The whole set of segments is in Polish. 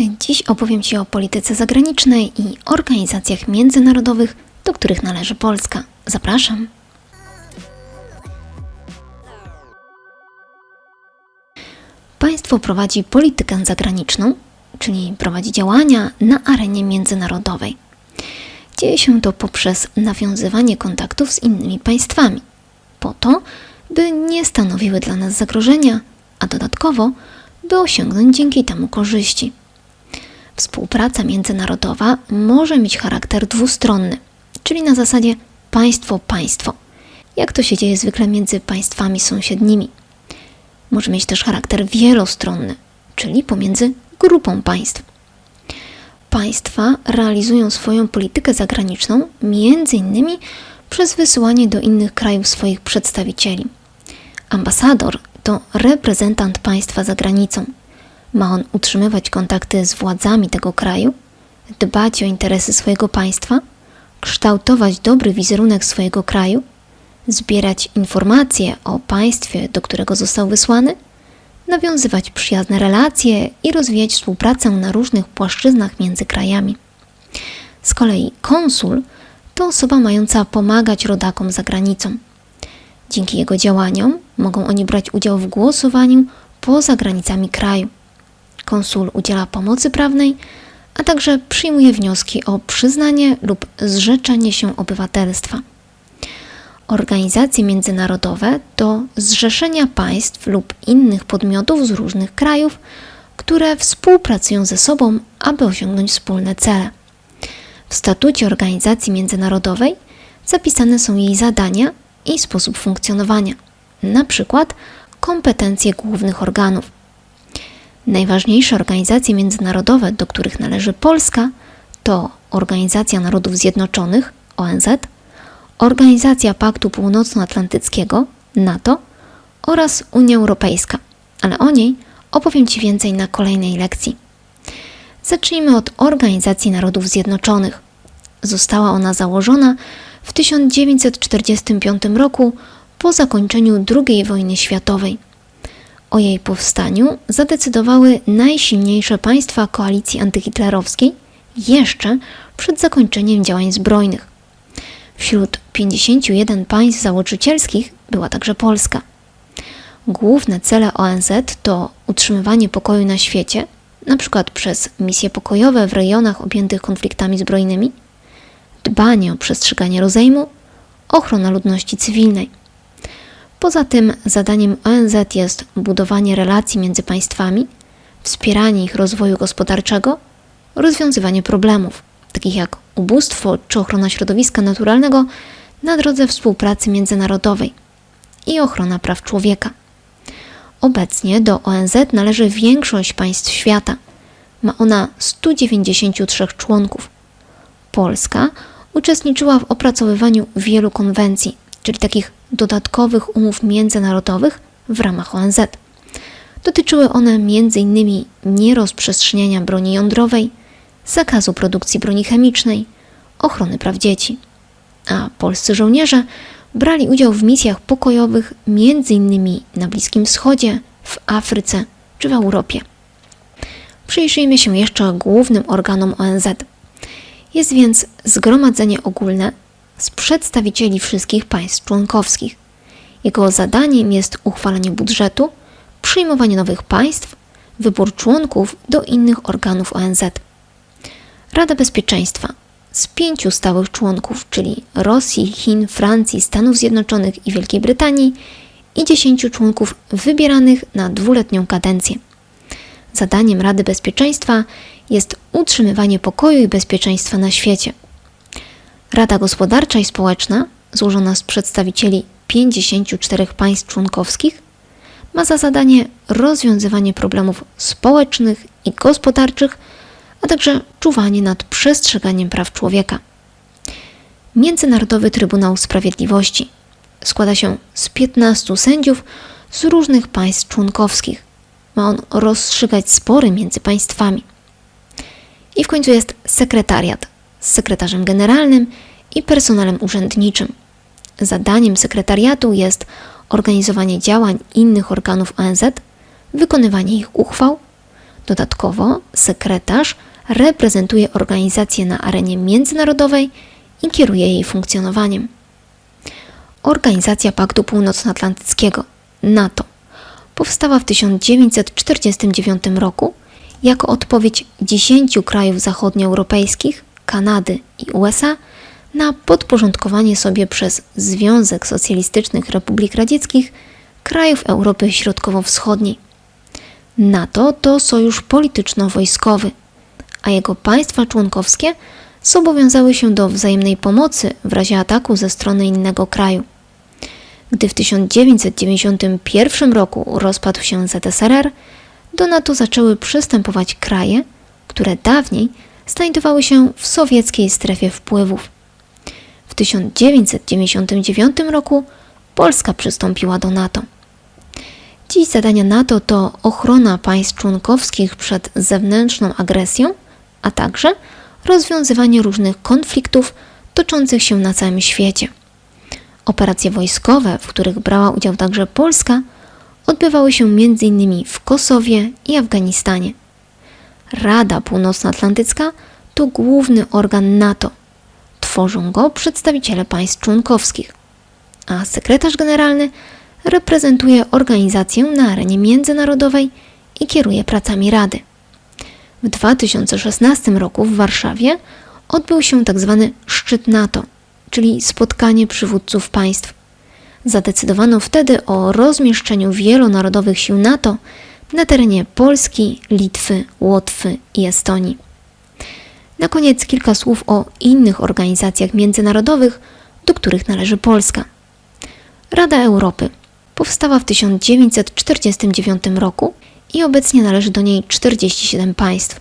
Dziś opowiem Ci o polityce zagranicznej i organizacjach międzynarodowych, do których należy Polska. Zapraszam. Państwo prowadzi politykę zagraniczną, czyli prowadzi działania na arenie międzynarodowej. Dzieje się to poprzez nawiązywanie kontaktów z innymi państwami, po to, by nie stanowiły dla nas zagrożenia, a dodatkowo, by osiągnąć dzięki temu korzyści. Współpraca międzynarodowa może mieć charakter dwustronny, czyli na zasadzie państwo-państwo, jak to się dzieje zwykle między państwami sąsiednimi. Może mieć też charakter wielostronny, czyli pomiędzy grupą państw. Państwa realizują swoją politykę zagraniczną między innymi przez wysyłanie do innych krajów swoich przedstawicieli. Ambasador to reprezentant państwa za granicą. Ma on utrzymywać kontakty z władzami tego kraju, dbać o interesy swojego państwa, kształtować dobry wizerunek swojego kraju, zbierać informacje o państwie, do którego został wysłany, nawiązywać przyjazne relacje i rozwijać współpracę na różnych płaszczyznach między krajami. Z kolei konsul to osoba mająca pomagać rodakom za granicą. Dzięki jego działaniom mogą oni brać udział w głosowaniu poza granicami kraju. Konsul udziela pomocy prawnej, a także przyjmuje wnioski o przyznanie lub zrzeczenie się obywatelstwa. Organizacje międzynarodowe to zrzeszenia państw lub innych podmiotów z różnych krajów, które współpracują ze sobą, aby osiągnąć wspólne cele. W statucie organizacji międzynarodowej zapisane są jej zadania i sposób funkcjonowania, na przykład kompetencje głównych organów. Najważniejsze organizacje międzynarodowe, do których należy Polska, to Organizacja Narodów Zjednoczonych ONZ, Organizacja Paktu Północnoatlantyckiego NATO oraz Unia Europejska, ale o niej opowiem Ci więcej na kolejnej lekcji. Zacznijmy od Organizacji Narodów Zjednoczonych. Została ona założona w 1945 roku po zakończeniu II wojny światowej. O jej powstaniu zadecydowały najsilniejsze państwa koalicji antyhitlerowskiej jeszcze przed zakończeniem działań zbrojnych. Wśród 51 państw założycielskich była także Polska. Główne cele ONZ to utrzymywanie pokoju na świecie, np. przez misje pokojowe w rejonach objętych konfliktami zbrojnymi, dbanie o przestrzeganie rozejmu, ochrona ludności cywilnej. Poza tym zadaniem ONZ jest budowanie relacji między państwami, wspieranie ich rozwoju gospodarczego, rozwiązywanie problemów, takich jak ubóstwo czy ochrona środowiska naturalnego na drodze współpracy międzynarodowej i ochrona praw człowieka. Obecnie do ONZ należy większość państw świata. Ma ona 193 członków. Polska uczestniczyła w opracowywaniu wielu konwencji, czyli takich dodatkowych umów międzynarodowych w ramach ONZ. Dotyczyły one m.in. nierozprzestrzeniania broni jądrowej, zakazu produkcji broni chemicznej, ochrony praw dzieci. A polscy żołnierze brali udział w misjach pokojowych m.in. na Bliskim Wschodzie, w Afryce czy w Europie. Przyjrzyjmy się jeszcze głównym organom ONZ. Jest więc Zgromadzenie Ogólne z przedstawicieli wszystkich państw członkowskich. Jego zadaniem jest uchwalanie budżetu, przyjmowanie nowych państw, wybór członków do innych organów ONZ. Rada Bezpieczeństwa z pięciu stałych członków, czyli Rosji, Chin, Francji, Stanów Zjednoczonych i Wielkiej Brytanii, i dziesięciu członków wybieranych na dwuletnią kadencję. Zadaniem Rady Bezpieczeństwa jest utrzymywanie pokoju i bezpieczeństwa na świecie. Rada Gospodarcza i Społeczna, złożona z przedstawicieli 54 państw członkowskich, ma za zadanie rozwiązywanie problemów społecznych i gospodarczych a także czuwanie nad przestrzeganiem praw człowieka. Międzynarodowy Trybunał Sprawiedliwości składa się z 15 sędziów z różnych państw członkowskich. Ma on rozstrzygać spory między państwami. I w końcu jest sekretariat z sekretarzem generalnym i personelem urzędniczym. Zadaniem sekretariatu jest organizowanie działań innych organów ONZ, wykonywanie ich uchwał Dodatkowo sekretarz reprezentuje organizację na arenie międzynarodowej i kieruje jej funkcjonowaniem. Organizacja Paktu Północnoatlantyckiego NATO powstała w 1949 roku jako odpowiedź 10 krajów zachodnioeuropejskich, Kanady i USA na podporządkowanie sobie przez Związek Socjalistycznych Republik Radzieckich krajów Europy Środkowo-Wschodniej. NATO to sojusz polityczno-wojskowy, a jego państwa członkowskie zobowiązały się do wzajemnej pomocy w razie ataku ze strony innego kraju. Gdy w 1991 roku rozpadł się ZSRR, do NATO zaczęły przystępować kraje, które dawniej znajdowały się w sowieckiej strefie wpływów. W 1999 roku Polska przystąpiła do NATO. Dziś zadania NATO to ochrona państw członkowskich przed zewnętrzną agresją, a także rozwiązywanie różnych konfliktów toczących się na całym świecie. Operacje wojskowe, w których brała udział także Polska, odbywały się m.in. w Kosowie i Afganistanie. Rada Północnoatlantycka to główny organ NATO. Tworzą go przedstawiciele państw członkowskich, a sekretarz generalny reprezentuje organizację na arenie międzynarodowej i kieruje pracami Rady. W 2016 roku w Warszawie odbył się tzw. szczyt NATO, czyli spotkanie przywódców państw. Zadecydowano wtedy o rozmieszczeniu wielonarodowych sił NATO na terenie Polski, Litwy, Łotwy i Estonii. Na koniec kilka słów o innych organizacjach międzynarodowych, do których należy Polska. Rada Europy powstała w 1949 roku i obecnie należy do niej 47 państw.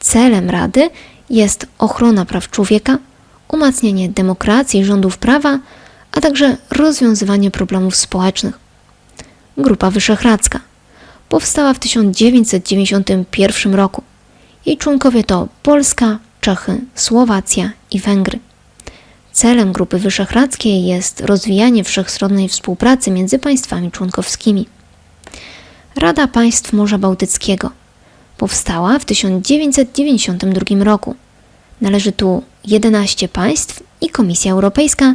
Celem Rady jest ochrona praw człowieka, umacnianie demokracji i rządów prawa, a także rozwiązywanie problemów społecznych. Grupa Wyszehradzka powstała w 1991 roku. Jej członkowie to Polska, Czechy, Słowacja i Węgry. Celem Grupy Wyszehradzkiej jest rozwijanie wszechstronnej współpracy między państwami członkowskimi. Rada Państw Morza Bałtyckiego powstała w 1992 roku. Należy tu 11 państw i Komisja Europejska,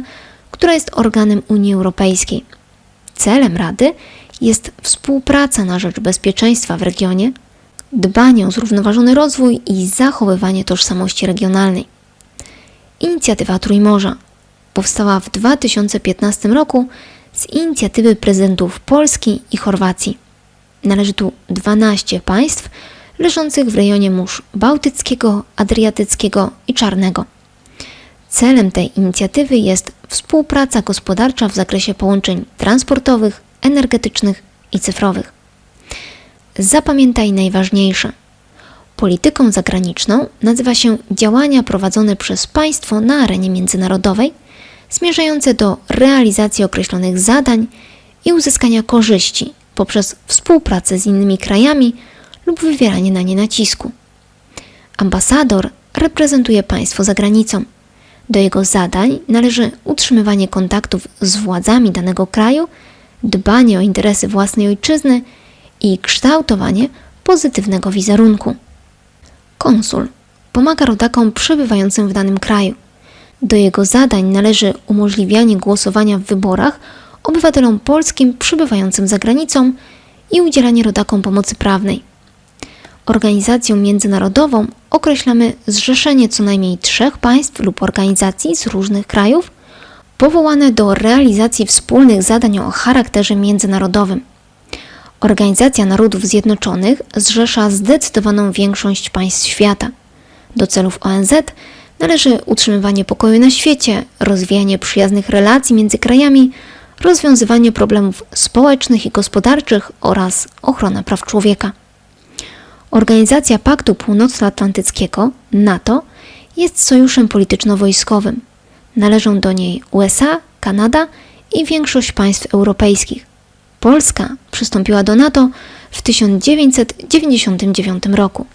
która jest organem Unii Europejskiej. Celem Rady jest współpraca na rzecz bezpieczeństwa w regionie, dbanie o zrównoważony rozwój i zachowywanie tożsamości regionalnej. Inicjatywa Trójmorza powstała w 2015 roku z inicjatywy prezydentów Polski i Chorwacji. Należy tu 12 państw leżących w rejonie mórz Bałtyckiego, Adriatyckiego i Czarnego. Celem tej inicjatywy jest współpraca gospodarcza w zakresie połączeń transportowych, energetycznych i cyfrowych. Zapamiętaj najważniejsze. Polityką zagraniczną nazywa się działania prowadzone przez państwo na arenie międzynarodowej, zmierzające do realizacji określonych zadań i uzyskania korzyści poprzez współpracę z innymi krajami lub wywieranie na nie nacisku. Ambasador reprezentuje państwo za granicą. Do jego zadań należy utrzymywanie kontaktów z władzami danego kraju, dbanie o interesy własnej ojczyzny i kształtowanie pozytywnego wizerunku. Konsul pomaga rodakom przebywającym w danym kraju. Do jego zadań należy umożliwianie głosowania w wyborach obywatelom polskim przybywającym za granicą i udzielanie rodakom pomocy prawnej. Organizacją międzynarodową określamy zrzeszenie co najmniej trzech państw lub organizacji z różnych krajów, powołane do realizacji wspólnych zadań o charakterze międzynarodowym. Organizacja Narodów Zjednoczonych zrzesza zdecydowaną większość państw świata. Do celów ONZ należy utrzymywanie pokoju na świecie, rozwijanie przyjaznych relacji między krajami, rozwiązywanie problemów społecznych i gospodarczych oraz ochrona praw człowieka. Organizacja Paktu Północnoatlantyckiego NATO jest sojuszem polityczno-wojskowym. Należą do niej USA, Kanada i większość państw europejskich. Polska przystąpiła do NATO w 1999 roku.